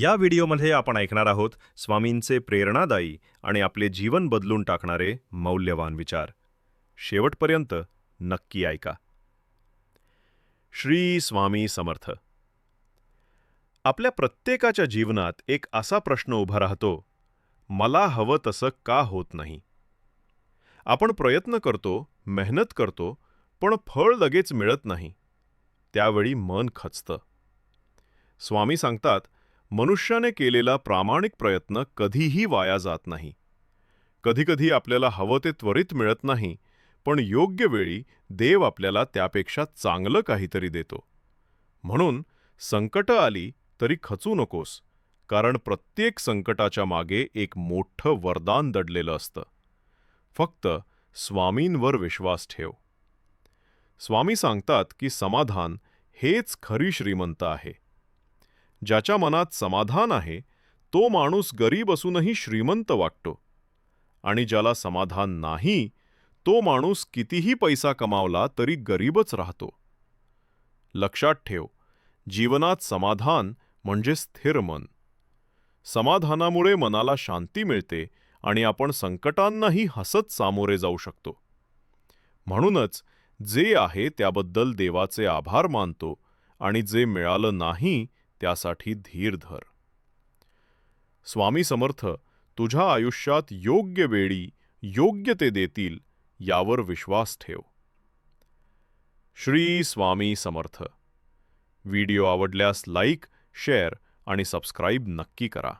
या व्हिडिओमध्ये आपण ऐकणार आहोत स्वामींचे प्रेरणादायी आणि आपले जीवन बदलून टाकणारे मौल्यवान विचार. शेवटपर्यंत नक्की ऐका. श्री स्वामी समर्थ. आपल्या प्रत्येकाच्या जीवनात एक असा प्रश्न उभा राहतो मला हवं तसं का होत नाही? आपण प्रयत्न करतो मेहनत करतो पण फळ लगेच मिळत नाही. त्यावेळी मन खचतं. स्वामी सांगतात मनुष्याने केलेला प्रामाणिक प्रयत्न कधीही वाया जात नाही. कधीकधी आपल्याला हवं ते त्वरित मिळत नाही पण योग्य वेळी देव आपल्याला त्यापेक्षा चांगलं काहीतरी देतो. म्हणून संकटं आली तरी खचू नकोस कारण प्रत्येक संकटाच्या मागे एक मोठं वरदान दडलेलं असतं. फक्त स्वामींवर विश्वास ठेव. स्वामी सांगतात की समाधान हेच खरी श्रीमंत आहे. ज्याच्या मनात समाधान आहे तो माणूस गरीब असूनही श्रीमंत वाटतो. आणि ज्याला समाधान नाही तो माणूस कितीही पैसा कमावला तरी गरीबच राहतो. लक्षात ठेव जीवनात समाधान म्हणजे स्थिर मन. समाधानामुळे मनाला शांती मिळते आणि आपण संकटांनाही हसत सामोरे जाऊ शकतो. म्हणूनच जे आहे त्याबद्दल देवाचे आभार मानतो आणि जे मिळालं नाही त्यासाठी धीर धर. स्वामी समर्थ तुझ्या आयुष्यात योग्य वेळी योग्य ते देतील यावर विश्वास ठेव. श्री स्वामी समर्थ. व्हिडिओ आवडल्यास लाईक शेअर आणि सबस्क्राईब नक्की करा.